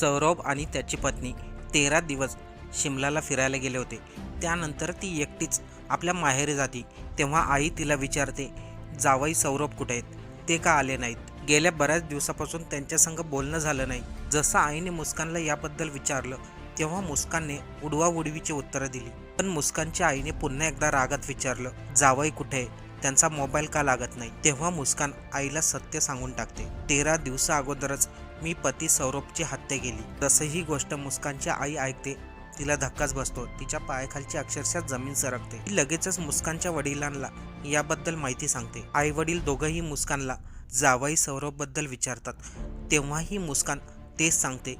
सौरभ आणि त्याची पत्नी तेरा दिवस शिमलाला फिरायला गेले होते. त्यानंतर ती एकटीच आपल्या माहेरी जाती. तेव्हा आई तिला विचारते जावाई सौरभ कुठे आहेत? ते का आले नाहीत? गेल्या बऱ्याच दिवसापासून त्यांच्यासंग बोलणं झालं नाही. जसं आईने मुस्कानला याबद्दल विचारलं तेव्हा मुस्कानने उडवाउडवीची उत्तरं दिली. पण मुस्कानच्या आईने पुन्हा एकदा रागात विचारलं जावई कुठे आहे? त्यांचा मोबाईल का लागत नाही? तेव्हा मुस्कान आईला सत्य सांगून टाकते. तेरा दिवसा अगोदरच मी पती सौरभची हत्या केली. तसं ही गोष्ट मुस्कानची आई ऐकते. तिला धक्काच बसतो. तिच्या पायाखालची अक्षरशः जमीन सरकते. ती लगेचच मुस्कानच्या वडिलांना याबद्दल माहिती सांगते. आई वडील दोघंही मुस्कानला जावाई सौरभबद्दल विचारतात. तेव्हाही मुस्कान तेच सांगते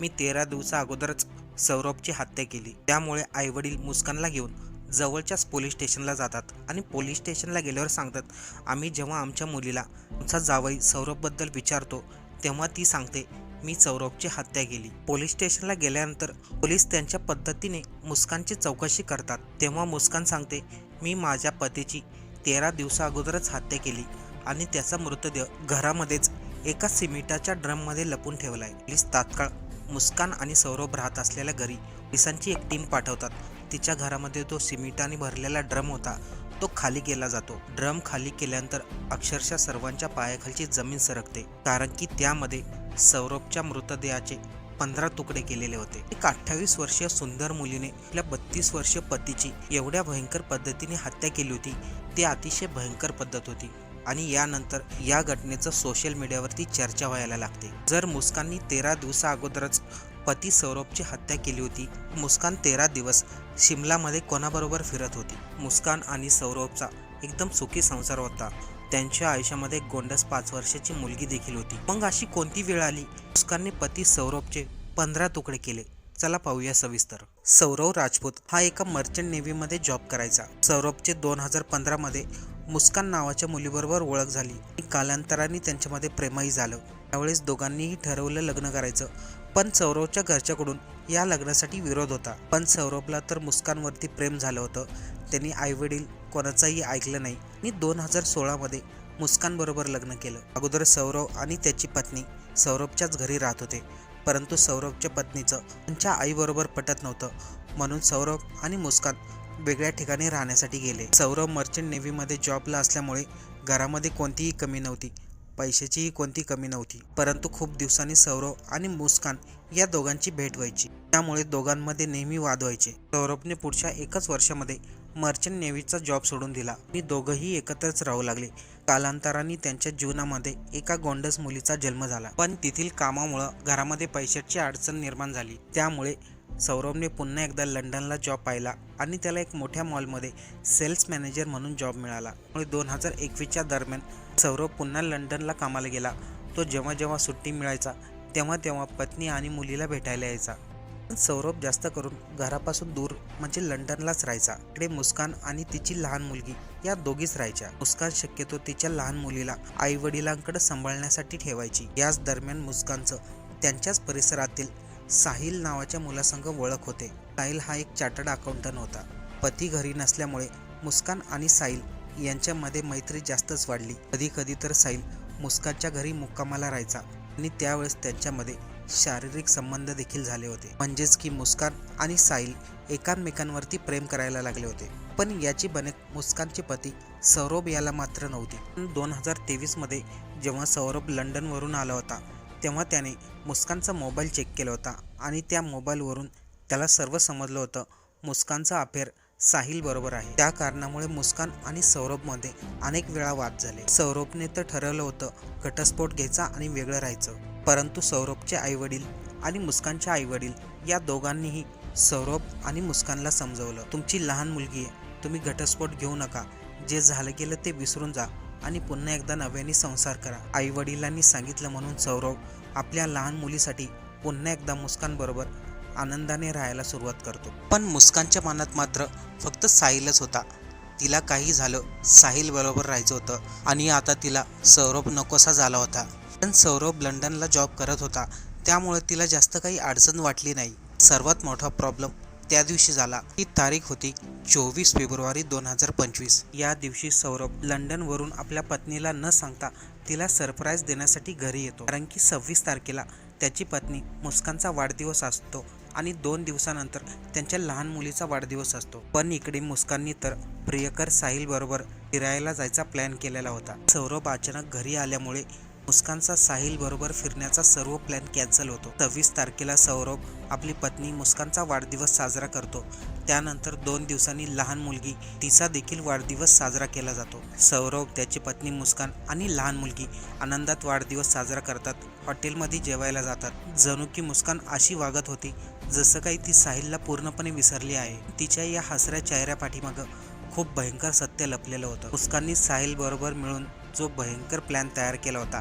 मी तेरा दिवसा अगोदरच सौरभची हत्या केली. त्यामुळे आईवडील मुस्कानला घेऊन जवळच्याच पोलीस स्टेशनला जातात आणि पोलीस स्टेशनला गेल्यावर सांगतात आम्ही जेव्हा आमच्या मुलीला आमचा जावई सौरभबद्दल विचारतो तेव्हा ती सांगते मी सौरभची हत्या केली. पोलीस स्टेशनला गेल्यानंतर पोलीस त्यांच्या पद्धतीने मुस्कानची चौकशी करतात. तेव्हा मुस्कान सांगते मी माझ्या पतीची तेरा दिवसा अगोदरच हत्या केली आणि त्याचा मृतदेह घरामध्येच एका सिमेंटाच्या ड्रममध्ये लपून ठेवलाय. पोलीस तात्काळ मुस्कान आणि सौरभ राहत असलेल्या घरी पोलिसांची एक टीम पाठवतात. तिच्या घरामध्ये तो सिमेंटाने भरलेला ड्रम होता. तो खाली केला जातो. ड्रम खाली केल्यानंतर अक्षरशः सर्वांच्या पायाखालची जमीन सरकते. कारण की त्यामध्ये सौरभच्या मृतदेहाचे पंधरा तुकडे केलेले होते. एक अठ्ठावीस वर्षीय सुंदर मुलीने आपल्या बत्तीस वर्षीय पतीची एवढ्या भयंकर पद्धतीने हत्या केली होती ती अतिशय भयंकर पद्धत होती आणि यानंतर या घटनेचं सोशल मीडियावरती चर्चा व्हायला लागते. जर मुस्काननी तेरा दिवसा अगोदरच पती सौरभची हत्या केली होती. मुस्कान तेरा दिवस शिमलामध्ये कोणाबरोबर फिरत होती. मुस्कान आणि सौरभचा एकदम सुखी संसार होता. त्यांच्या आयुष्यामध्ये गोंडस पाच वर्षाची मुलगी देखील होती. मग अशी कोणती वेळ आली? मुस्कानने पती सौरभचे पंधरा तुकडे केले. चला पाहूया सविस्तर. सौरव राजपूत हा एका मर्चंट नेव्हीमध्ये जॉब करायचा. सौरभचे दोन हजार पंधरामध्ये मुस्कान नावाच्या मुलीबरोबर ओळख झाली. कालांतराने त्यांच्यामध्ये प्रेमही झालं. त्यावेळेस दोघांनीही ठरवलं लग्न करायचं. पण सौरवच्या घरच्याकडून या लग्नासाठी विरोध होता. पण सौरभला तर मुस्कानवरती प्रेम झालं होतं. त्यांनी आईवडील कोणाचाही ऐकलं नाही. आणि दोन हजार सोळामध्ये मुस्कानबरोबर लग्न केलं. अगोदर सौरव आणि त्याची पत्नी सौरभच्याच घरी राहत होते. परंतु सौरभच्या पत्नीचं त्यांच्या आईबरोबर पटत नव्हतं. म्हणून सौरभ आणि मुस्कान वेगळ्या ठिकाणी राहण्यासाठी गेले. सौरभ मर्चंट नेव्हीमध्ये जॉबला असल्यामुळे घरामध्ये कोणतीही कमी नव्हती. पैशाचीही कोणती कमी नव्हती परंतु खूप दिवसांनी सौरव आणि मुस्कान या दोघांची भेट व्हायची. त्यामुळे दोघांमध्ये नेहमी वाद व्हायचे. सौरभने पुढच्या एकच वर्षामध्ये मर्चंट नेव्हीचा जॉब सोडून दिला. आणि दोघंही एकत्रच राहू लागले. कालांतराने त्यांच्या जीवनामध्ये एका गोंडस मुलीचा जन्म झाला. पण तेथील कामामुळं घरामध्ये पैशाची अडचण निर्माण झाली. त्यामुळे सौरभने पुन्हा एकदा लंडनला जॉब पाहिला आणि त्याला एक मोठ्या मॉलमध्ये सेल्स मॅनेजर म्हणून जॉब मिळाला. त्यामुळे दोन हजार एकवीसच्या दरम्यान सौरभ पुन्हा लंडनला कामाला गेला. तो जेव्हा जेव्हा सुट्टी मिळायचा तेव्हा तेव्हा पत्नी आणि मुलीला भेटायला यायचा. सौरभ जास्त करून घरापासून दूर म्हणजे लंडनलाच राहायचा. इकडे मुस्कान आणि तिची लहान मुलगी या दोघीच राहायच्या. मुस्कान शक्यतो तिच्या लहान मुलीला आई वडिलांकडे सांभाळण्यासाठी ठेवायची. याच दरम्यान मुस्कानचं त्यांच्याच परिसरातील साहिल नावाच्या मुलासंग ओळख होते. साहिल हा एक चार्टर्ड अकाउंटंट होता. पती घरी नसल्यामुळे मुस्कान आणि साहिल यांच्यामध्ये मैत्री जास्तच वाढली. कधी कधी तर साहिल मुस्कानच्या घरी मुक्कामाला राहायचा आणि त्यावेळेस त्यांच्यामध्ये शारीरिक संबंध देखील झाले होते. म्हणजेच की मुस्कान आणि साहिल एकांमेकांवरती प्रेम करायला लागले होते. पण याची बनेत मुस्कानचे पती सौरभ याला मात्र नव्हती. दोन हजार तेवीसमध्ये जेव्हा सौरभ लंडनवरून आला होता तेव्हा त्याने मुस्कानचा मोबाईल चेक केला होता आणि त्या मोबाईलवरून त्याला सर्व समजलं होतं मुस्कानचा अफेअर साहिल बरोबर आहे. त्या कारणामुळे मुस्कान आणि सौरभमध्ये अनेक वेळा वाद झाले. सौरभने तर ठरवलं होतं घटस्फोट घ्यायचा आणि वेगळं राहायचं. परंतु सौरभचे आईवडील आणि मुस्कानचे आईवडील या दोघांनीही सौरभ आणि मुस्कानला समजवलं. तुमची लहान मुलगी आहे. तुम्ही घटस्फोट घेऊ नका. जे झालं गेलं ते विसरून जा आणि पुन्हा एकदा नव्याने संसार करा. आईवडिलांनी सांगितलं म्हणून सौरभ आपल्या लहान मुलीसाठी पुन्हा एकदा मुस्कानबरोबर आनंदाने राहायला सुरुवात करतो. पण मुस्कानच्या मनात मात्र फक्त साहिलच होता. तिला काही झालं साहिल बरोबर राहायचं होतं आणि आता तिला सौरभ नकोसा झाला होता. पण सौरभ लंडनला जॉब करत होता. त्यामुळे तिला जास्त काही अडचण वाटली नाही. सर्वात मोठा प्रॉब्लेम त्या दिवशी झाला. ती तारीख होती चोवीस फेब्रुवारी दोन हजार पंचवीस. या दिवशी सौरभ लंडनवरून आपल्या पत्नीला न सांगता तिला सरप्राईज देण्यासाठी घरी येतो. कारण की सव्वीस तारखेला त्याची पत्नी मुस्कानचा वाढदिवस असतो. आणि दोन दिवसानंतर त्यांच्या लहान मुलीचा वाढदिवस असतो. पण इकडे मुस्काननी तर प्रियकर साहिल बरोबर फिरायला जायचा प्लॅन केलेला होता. सौरभ अचानक घरी आल्यामुळे मुस्कानचा साहिल बरोबर फिरण्याचा सर्व प्लॅन कॅन्सल होतो. सव्वीस तारखेला सौरभ आपली पत्नी मुस्कानचा वाढदिवस साजरा करतो. त्यानंतर दोन दिवसांनी लहान मुलगी तिचा देखील वाढदिवस साजरा केला जातो. सौरभ त्याची पत्नी मुस्कान आणि लहान मुलगी आनंदात वाढदिवस साजरा करतात. हॉटेलमध्ये जेवायला जातात. जणू की मुस्कान अशी वागत होती जसं काही ती साहिलला पूर्णपणे विसरली आहे तिच्या या हसऱ्या चेहऱ्या पाठीमागं खूप भयंकर सत्य लपलेलं होतं. मुस्काननी साहिल बरोबर मिळून जो भयंकर प्लॅन तयार केला होता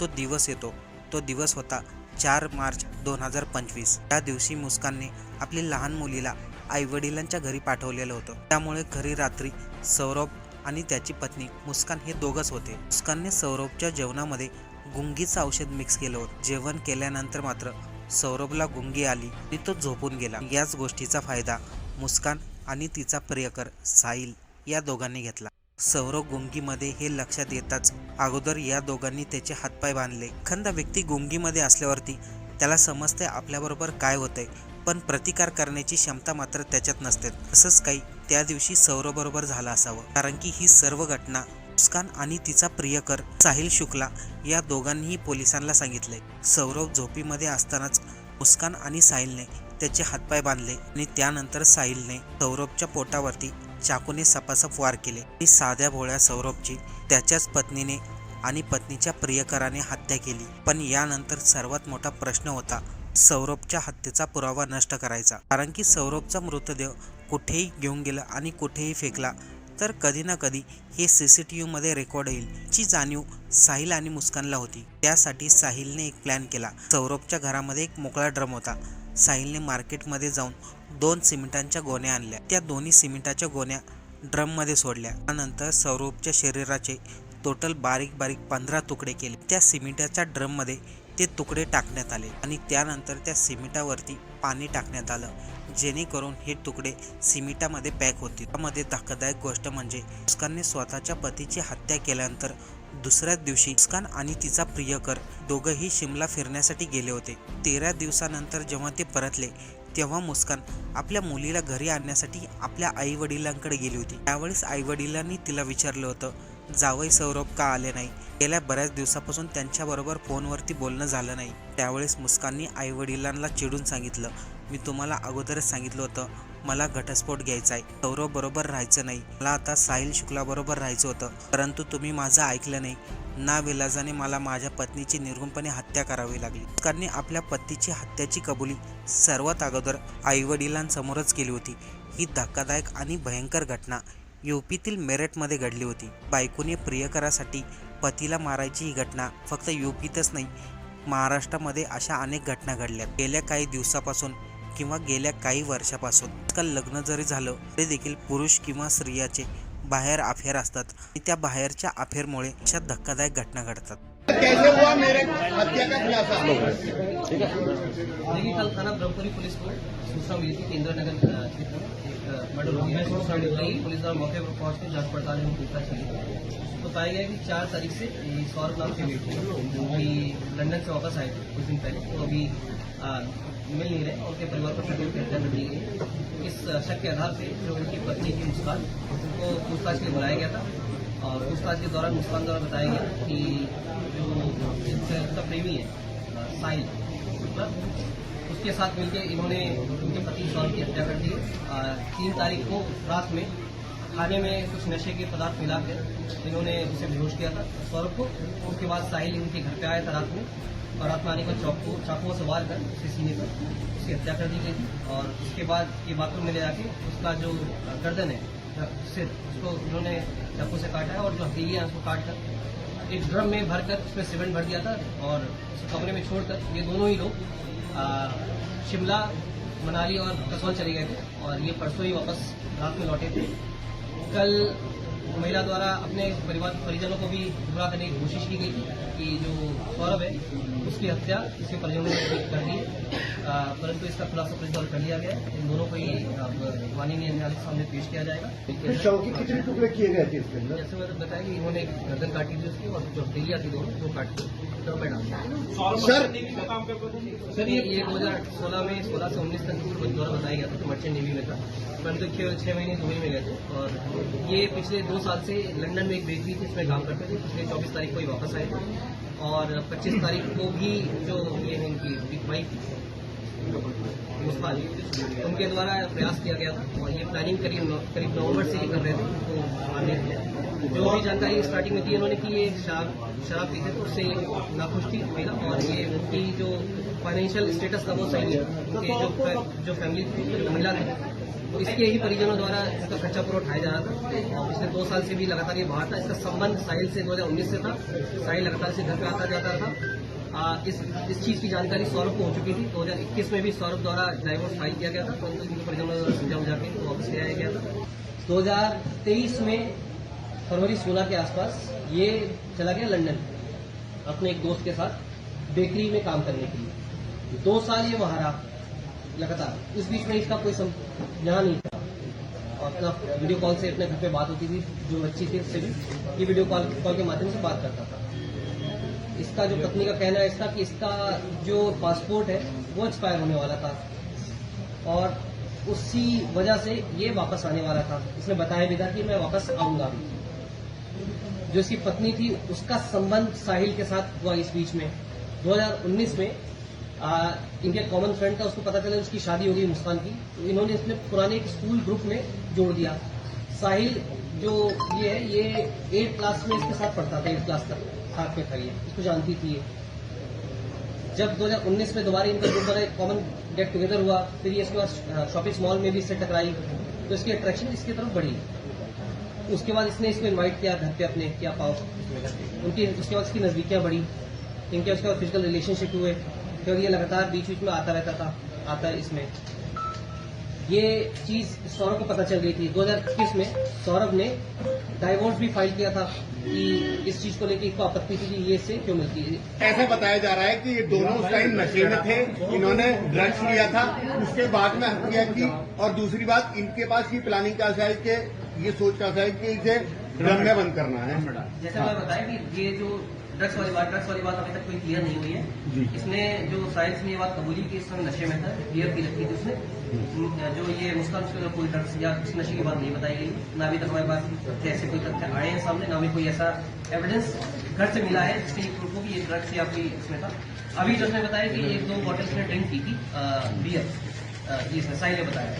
तो दिवस येतो. तो दिवस होता चार मार्च दोन हजार पंचवीस. त्या दिवशी मुस्कानने आपली लहान मुलीला आईवडिलांच्या घरी पाठवलेलं होतं. त्यामुळे घरी रात्री सौरभ आणि त्याची पत्नी मुस्कान हे दोघंच होते. मुस्कानने सौरभच्या जेवणामध्ये गुंगीचं औषध मिक्स केलं होतं. जेवण केल्यानंतर मात्र सौरभला गुंगी आली. आणि तो झोपून गेला. याच गोष्टीचा फायदा मुस्कान आणि तिचा प्रियकर साहिल या दोघांनी घेतला. सौरभ गुंगीमध्ये हे लक्षात येताच अगोदर या दोघांनी त्याचे हातपाय बांधले. एखादा व्यक्ती गुंगीमध्ये असल्यावरती त्याला समजते आपल्याबरोबर काय होतंय पण प्रतिकार करण्याची क्षमता मात्र त्याच्यात नसते. तसंच काही त्या दिवशी सौरभ बरोबर झालं असावं. कारण की ही सर्व घटना मुस्कान आणि तिचा प्रियकर साहिल शुक्ला या दोघांनीही पोलिसांना सांगितले. सौरव झोपीमध्ये असतानाच मुस्कान आणि साहिलने त्याचे हातपाय बांधले आणि त्यानंतर साहिलने सौरभच्या पोटावरती चाकूने सपासप वार केले. आणि साध्या भोळ्या सौरभची त्याच्याच पत्नीने आणि पत्नीच्या प्रियकराने हत्या केली. पण यानंतर सर्वात मोठा प्रश्न होता सौरभच्या हत्येचा पुरावा नष्ट करायचा. कारण की सौरभचा मृतदेह कुठेही घेऊन गेला आणि कुठेही फेकला तर कधी ना कधी हे सी सी टी व्हीमध्ये रेकॉर्ड येईल ची जाणीव साहिल आणि मुस्कानला होती. त्यासाठी साहिलने एक प्लॅन केला. सौरभच्या घरामध्ये एक मोकळा ड्रम होता. साहिलने मार्केटमध्ये जाऊन दोन सिमेंटांच्या गोण्या आणल्या. त्या दोन्ही सिमेंटाच्या गोण्या ड्रममध्ये सोडल्या. त्यानंतर सौरभच्या शरीराचे टोटल बारीक बारीक पंधरा तुकडे केले. त्या सिमेंटाच्या ड्रममध्ये ते तुकडे टाकण्यात आले आणि त्यानंतर त्या सिमेंटावरती पाणी टाकण्यात आलं जेणेकरून हे तुकडे सिमिटामध्ये पॅक होतील. त्यामध्ये धक्कादायक गोष्ट म्हणजे मुस्कानने स्वतःच्या पतीची हत्या केल्यानंतर दुसऱ्याच दिवशी मुस्कान आणि तिचा प्रियकर दोघंही शिमला फिरण्यासाठी गेले होते. तेरा दिवसानंतर जेव्हा ते परतले तेव्हा मुस्कान आपल्या मुलीला घरी आणण्यासाठी आपल्या आई वडिलांकडे गेली होती. त्यावेळेस आई वडिलांनी तिला विचारलं होतं जावई सौरभ का आले नाही? गेल्या बऱ्याच दिवसापासून त्यांच्याबरोबर फोनवरती बोलणं झालं नाही. त्यावेळेस मुस्काननी आई वडिलांना चिडून सांगितलं मी तुम्हाला अगोदरच सांगितलं होतं मला घटस्फोट घ्यायचा आहे. सौरभ बरोबर राहायचं नाही. मला आता साहिल शुक्लाबरोबर राहायचं होतं. परंतु तुम्ही माझं ऐकलं नाही. ना विलाजाने मला माझ्या पत्नीची निर्गुणपणे हत्या करावी लागली. मुस्कानने आपल्या पत्नीची हत्याची कबुली सर्वात अगोदर आईवडिलांसमोरच केली होती. ही धक्कादायक आणि भयंकर घटना युपीतील मेरठमध्ये घडली होती. बायकोने प्रियकरासाठी पतीला मारायची ही घटना फक्त युपीतच नाही महाराष्ट्रामध्ये अशा अनेक घटना घडल्या. गेल्या काही दिवसापासून किंवा गेल्या काही वर्षापासून आजकाल लग्न जरी झालं तरी देखील पुरुष किंवा स्त्रियाचे बाहेर अफेअर असतात आणि त्या बाहेरच्या अफेअरमुळे अशा धक्कादायक घटना घडतात. पुलिस को कि मर्डर पुलिस द्वारा मौके पर पहुँच कर जाँच पड़ताल में पूछताछ चली तो पाया गया कि चार तारीख से सौरभ नाम के व्यक्ति जो कि लंदन से वापस आए थे कुछ दिन पहले। तो अभी मिल नहीं रहे और उनके परिवार को शक्ल की हत्या कर गई इस शक के आधार पे जो उनकी पत्नी थी मुस्कान, उनको पूछताछ के लिए बुलाया गया था और पूछताछ के दौरान मुस्कान द्वारा बताया गया कि जो इसका प्रेमी है, साहिल उसके साथ मिलकर इन्होंने उनके पति सौरभ की हत्या कर दी। तीन तारीख को रात में खाने में कुछ नशे के पदार्थ मिलाकर इन्होंने उसे बेहोश किया था। सौरभ को, उसके बाद साहिल इनके घर पे आया था रात में। और रात में आने पर चाकू चाकुओं से वार कर उसके सीने पर उसकी हत्या कर दी गई थी। और उसके बाद ये बाथरूम में ले जाके उसका जो गर्दन है सिर, उसको इन्होंने चाकू से काटा है और जो हथेली है उसको काट कर एक ड्रम में भरकर उसमें सीमेंट भर दिया था और कमरे में छोड़कर ये दोनों ही लोग शिमला, मनाली और कसौल चले गए थे और ये परसों ही वापस रात में लौटे थे। कल महिला द्वारा अपने परिवार, परिजनों को भी गुमराह करने की कोशिश की गई थी कि जो सौरभ है, उसकी हत्या, इसके परिजनों ने कर दी परंतु इसका खुलासा पुलिस द्वारा कर लिया गया है। इन दोनों को ही माननीय न्यायालय के सामने पेश किया जाएगा। शव के कितने टुकड़े किए गए थे इसके अंदर? जैसे मैंने बताया कि इन्होंने गर्दन काटी थी उसकी और जो हथेलियाँ थी दोनों वो काट के सर। सर सर ये ये दो हज़ार सोलह में सोलह से उन्नीस तक द्वारा बताया गया था कि मर्चेंट नेवी में था। परंतु छः छः महीने दुबई में गए थे। और ये पिछले दो साल से लंदन में एक बेकरी थी इसमें काम करते थे। पिछले चौबीस तारीख को ही वापस आए थे। और पच्चीस तारीख को भी जो ये है इनकी वाइफ मुस्कान, उनके द्वारा प्रयास किया गया था। और ये प्लानिंग करीब करीब नवंबर से ही कर रहे थे तो की जो भी जानकारी स्टार्टिंग में दी उन्होंने कि, ये शराब शराब पीते थे उससे नाखुश थी महिला और ये उनकी जो फाइनेंशियल स्टेटस था वो सही था उनकी जो जो फैमिली थी महिला थी तो इसके ही परिजनों द्वारा इसका खर्चा पूरा उठाया जा रहा था। पिछले दो साल से भी लगातार ये बाहर था। इसका संबंध साहिल से 2019 से था। साहिल लगातार से घर पे आता जाता था। आ, इस इस चीज़ की जानकारी सौरभ को हो चुकी थी। 2021 में भी सौरभ द्वारा डाइवोर्स फ़ाइल किया गया था। परंतु इनके परिजनों द्वारा समझा बुझा के वापस ले आया गया था। 2023 में फरवरी 16 के आसपास ये चला गया लंदन अपने एक दोस्त के साथ बेकरी में काम करने के लिए। दो साल ये वहाँ रहा। लगातार। इस बीच में इसका कोई यहाँ नहीं था। और अपना वीडियो कॉल से अपने घर पे बात होती थी, जो बच्ची थी, उससे भी। ये वीडियो कॉल कॉल के माध्यम से बात करता था। इसका जो पत्नी का कहना है इसका कि इसका जो पासपोर्ट है, वो एक्सपायर होने वाला था। और उसी वजह से ये वापस आने वाला था। इसने बताया भी था कि मैं वापस आऊँगा जो इसकी पत्नी थी, उसका संबंध साहिल के साथ हुआ इस बीच में। 2019 में इनके कॉमन फ्रेंड था उसको पता चला, उसकी शादी हो गई मुस्कान की। तो इन्होंने इसमें पुराने एक स्कूल ग्रुप में जोड़ दिया। साहिल जो ये है, ये एट क्लास में इसके साथ पढ़ता था एट क्लास तक, साथ में था ये, इसको जानती थी जब 2019 में दोबारा इनका ग्रुप बना कॉमन गेट टुगेदर हुआ, फिर ये इसके बाद शॉपिंग मॉल में भी इससे टकराई तो इसकी अट्रैक्शन इसकी तरफ़ बढ़ी। उसके बाद इसने इसको इन्वाइट किया घर पे अपने, क्या पाओ उनकी, उसके बाद इसकी नजदीकियाँ बढ़ी। इनके उसके बाद फ़िज़िकल रिलेशनशिप हुए। फिर ये लगातार बीच बीच में आता रहता था आता इसमें। ये चीज़ सौरभ को पता चल गई थी। 2021 में सौरभ ने डाइवोर्स भी फ़ाइल किया था कि इस चीज़ को लेकर इसको आपत्ति थी कि ये इससे क्यों मिलती है। ऐसा बताया जा रहा है कि ये दोनों उस टाइम नशे में थे इन्होंने ड्रग्स लिया था उसके बाद में हत्या की और दूसरी बात इनके पास ये प्लानिंग का है कि ये सोच का है कि इसे ड्रम में बंद करना है। जैसे मैं बताया कि ये जो ड्रग्स वाली बात ड्रग्स वाली बात अभी तक कोई क्लियर नहीं हुई है। इसने जो साइंस में ये बात कबूली की इस समय नशे में था बियर पी रखी थी उसने। जो। ये मुस्कान उसके कोई ड्रग्स या इस नशे की बात नहीं बताई गई। ना अभी तक हमारे पास ऐसे कोई तथ्य आए हैं सामने ना भी कोई ऐसा एविडेंस घर से मिला है जिसके प्रूफ हो कि ये ड्रग्स या कोई इसमें था। अभी जो उसने बताया कि एक दो बॉटल्स ने ड्रिंक की थी बियर ये इसने साई ने बताया।